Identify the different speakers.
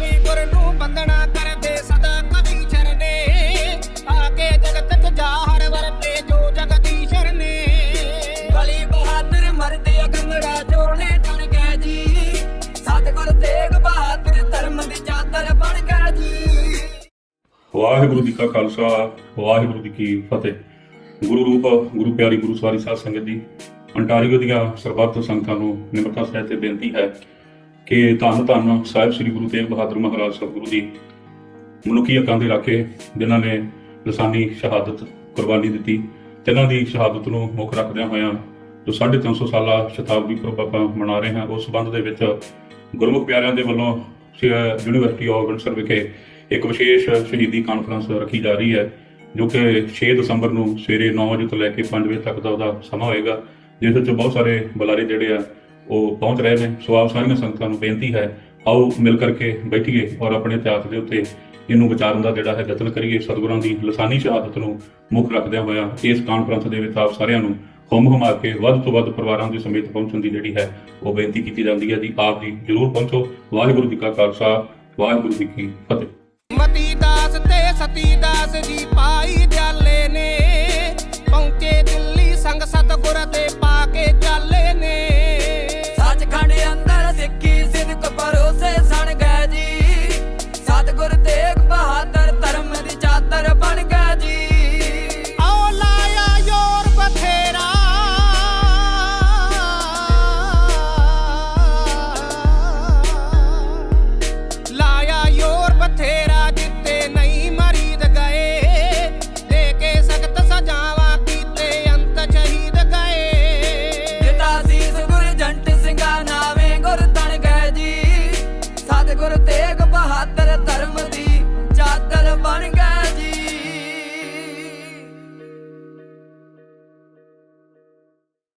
Speaker 1: ਨਵੀਂ ਗੁਰ ਨੂੰ ਬੰਦਨਾ ਕਰਦੇ ਸਦਾ ਕਵੀ ਚਰਨੇ। ਆ ਜਗਤ ਚ ਜਾਹਰ ਵਰਤੇ ਜੋ ਜਗਦੀਸ਼ਰ ਨੇ।
Speaker 2: ਬਲੀ ਬਹਾਦਰ ਮਰਦੇ ਅਗੰਗੜਾ ਜੋਨੇ ਤਣ ਗਏ ਜੀ। ਸਤਿਗੁਰ ਤੇਗ ਬਹਾਦਰ ਧਰਮ ਦੀ ਚਾਦਰ ਬਣ ਗਿਆ ਜੀ।
Speaker 3: ਵਾਹਿਗੁਰੂ ਜੀ ਕਾ ਖਾਲਸਾ, ਵਾਹਿਗੁਰੂ ਜੀ ਕੀ ਫਤਿਹ। ਗੁਰੂ ਰੂਪ, ਗੁਰੂ ਪਿਆਰੀ, ਗੁਰੂ ਸਵਾਰੀ ਸਾਧ ਸੰਗਤ ਜੀ, ਅੰਟਾਰੀਓ ਦੀਆਂ ਸਰਬੱਤ ਸੰਗਤਾਂ ਨੂੰ ਨਿਮਰਤਾ ਸਹਿਤ ਤੇ ਬੇਨਤੀ ਹੈ ਕਿ ਧੰਨ ਧੰਨ ਸਾਹਿਬ ਸ੍ਰੀ ਗੁਰੂ ਤੇਗ ਬਹਾਦਰ ਮਹਾਰਾਜ ਸਤਿਗੁਰੂ ਜੀ। ਮਨੁੱਖੀ ਹੱਕਾਂ ਦੇ ਰਾਖੇ ਜਿਨ੍ਹਾਂ ਨੇ ਲਸਾਨੀ ਸ਼ਹਾਦਤ ਕੁਰਬਾਨੀ ਦਿੱਤੀ, ਤਿੰਨਾਂ ਦੀ ਸ਼ਹਾਦਤ ਨੂੰ ਮੁੱਖ ਰੱਖਦਿਆਂ ਹੋਇਆਂ ਜੋ 350 ਸਾਲਾ ਸ਼ਤਾਬਦੀ ਪੁਰਬ ਆਪਾਂ ਮਨਾ ਰਹੇ ਹਾਂ, ਉਸ ਸੰਬੰਧ ਦੇ ਵਿੱਚ ਗੁਰਮੁਖ ਪਿਆਰਿਆਂ ਦੇ ਵੱਲੋਂ ਯੂਨੀਵਰਸਿਟੀ ਆਫ ਅੰਮ੍ਰਿਤਸਰ ਵਿਖੇ ਇੱਕ ਵਿਸ਼ੇਸ਼ ਸ਼ਹੀਦੀ ਕਾਨਫਰੰਸ ਰੱਖੀ ਜਾ ਰਹੀ ਹੈ, ਜੋ ਕਿ 6 ਦਸੰਬਰ ਨੂੰ ਸਵੇਰੇ 9 ਵਜੇ ਤੋਂ ਲੈ ਕੇ 5 ਵਜੇ ਤੱਕ ਦਾ ਉਹਦਾ ਸਮਾਂ ਹੋਏਗਾ, ਜਿਸ ਵਿੱਚ ਬਹੁਤ ਸਾਰੇ ਬੁਲਾਰੇ ਜਿਹੜੇ ਆ ਉਹ ਪਹੁੰਚ ਰਹੇ ਨੇ। ਸੋ ਆਪ ਸਾਰੀਆਂ ਸੰਗਤਾਂ ਨੂੰ ਬੇਨਤੀ ਹੈ, ਆਓ ਮਿਲ ਕਰਕੇ ਬੈਠੀਏ ਔਰ ਆਪਣੇ ਇਤਿਹਾਸ ਦੇ ਉੱਤੇ ਇਹਨੂੰ ਵਿਚਾਰਨ ਦਾ ਜਿਹੜਾ ਹੈ ਯਤਨ ਕਰੀਏ। ਸਤਿਗੁਰਾਂ ਦੀ ਲਸਾਨੀ ਸ਼ਹਾਦਤ ਨੂੰ ਮੁੱਖ ਰੱਖਦਿਆਂ ਹੋਇਆਂ ਇਸ ਕਾਨਫਰੰਸ ਦੇ ਵਿੱਚ ਆਪ ਸਾਰਿਆਂ ਨੂੰ ਹੁਮ ਹੁਮਾ ਕੇ ਵੱਧ ਤੋਂ ਵੱਧ ਪਰਿਵਾਰਾਂ ਦੇ ਸਮੇਤ ਪਹੁੰਚਣ ਦੀ ਜਿਹੜੀ ਹੈ ਉਹ ਬੇਨਤੀ ਕੀਤੀ ਜਾਂਦੀ ਹੈ। ਜੀ ਆਪ ਜੀ ਜਰੂਰ ਪਹੁੰਚੋ। ਵਾਹਿਗੁਰੂ ਜੀ ਕਾ ਖਾਲਸਾ, ਵਾਹਿਗੁਰੂ ਜੀ ਕੀ ਫਤਿਹ।
Speaker 1: ਮਤੀ ਦਾਸ ਤੇ ਸਤੀ ਦਾਸ ਜੀ ਪਾਈ ਦਿਆਲੇ